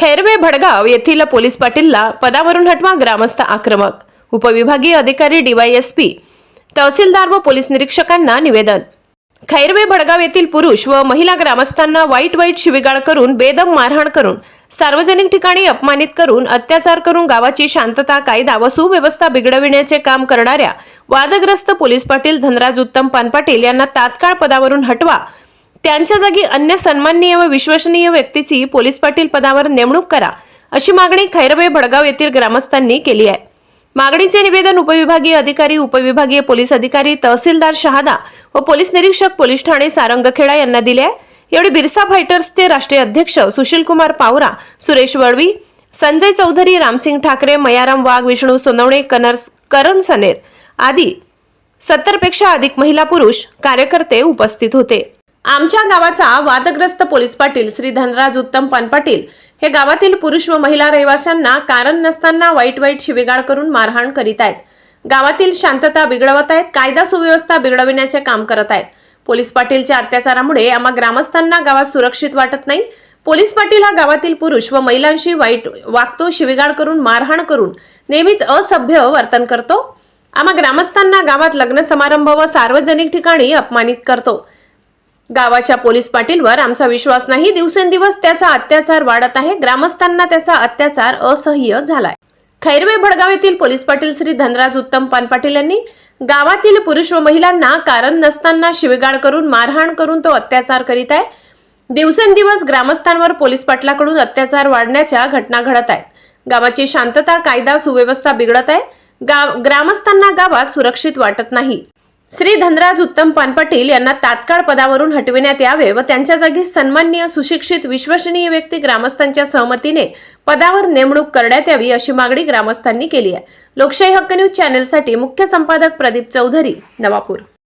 खैरवे भडगाव येथील पोलीस पाटीलला पदावरून हटवा ग्रामस्थ आक्रमक. उपविभागीय अधिकारी डीवायएसपी तहसीलदार व पोलीस निरीक्षकांना निवेदन. खैरवे भडगाव येथील पुरुष व महिला ग्रामस्थांना वाईट वाईट शिवीगाळ करून बेदम मारहाण करून सार्वजनिक ठिकाणी अपमानित करून अत्याचार करून गावाची शांतता कायदा व सुव्यवस्था बिघडविण्याचे काम करणाऱ्या वादग्रस्त पोलीस पाटील धनराज उत्तम पानपाटील यांना तात्काळ पदावरून हटवा त्यांच्या जागी अन्य सन्माननीय व विश्वसनीय व्यक्तीची पोलीस पाटील पदावर नेमणूक करा अशी मागणी खैरबे भडगाव येथील ग्रामस्थांनी केली आहे. मागणीचे निवेदन उपविभागीय अधिकारी उपविभागीय पोलीस अधिकारी तहसीलदार शहादा व पोलीस निरीक्षक पोलीस ठाणे सारंगखेडा यांना दिले आहे. यावेळी बिरसा फायटर्सचे राष्ट्रीय अध्यक्ष सुशीलकुमार पावरा सुरेश वळवी संजय चौधरी रामसिंग ठाकरे मयाराम वाघ विष्णू सोनवणे कनर्स करण सनेर आदी सत्तरपेक्षा अधिक महिला पुरुष कार्यकर्ते उपस्थित होते. आमच्या गावाचा वादग्रस्त पोलीस पाटील श्री धनराज उत्तम पानपाटील हे गावातील पुरुष व महिला रहिवाशांना कारण नसताना वाईट वाईट शिवेगाळ करून मारहाण करीत आहेत. गावातील शांतता बिघडवत आहेत कायदा सुव्यवस्था बिघडविण्याचे काम करत आहेत. पोलीस पाटीलच्या अत्याचारामुळे आम्हा ग्रामस्थांना गावात सुरक्षित वाटत नाही. पोलीस पाटील हा गावातील पुरुष व महिलांशी वाईट वागतो शिवीगाळ करून मारहाण करून नेहमीच असभ्य वर्तन करतो. आम्हा ग्रामस्थांना गावात लग्न समारंभ व सार्वजनिक ठिकाणी अपमानित करतो. गावाच्या पोलीस पाटीलवर आमचा विश्वास नाही. दिवसेंदिवस त्याचा अत्याचार वाढत आहे. ग्रामस्थांना त्याचा अत्याचार असह्य झालाय. खैरवे भडगाव येथील पोलीस पाटील श्री धनराज उत्तम पानपाटील यांनी गावातील पुरुष व महिलांना कारण नसताना शिवीगाळ करून मारहाण करून तो अत्याचार करीत आहे. दिवसेंदिवस ग्रामस्थांवर पोलीस पाटलाकडून अत्याचार वाढण्याच्या घटना घडत आहेत. गावाची शांतता कायदा सुव्यवस्था बिघडत आहे. गाव ग्रामस्थांना गावात सुरक्षित वाटत नाही. श्री धनराज उत्तम पानपाटील यांना तात्काळ पदावरून हटविण्यात यावे व त्यांच्या जागी सन्माननीय सुशिक्षित विश्वसनीय व्यक्ती ग्रामस्थांच्या सहमतीने पदावर नेमणूक करण्यात यावी अशी मागणी ग्रामस्थांनी केली आहे. लोकशाही हक्क न्यूज चॅनेलसाठी मुख्य संपादक प्रदीप चौधरी नवापूर.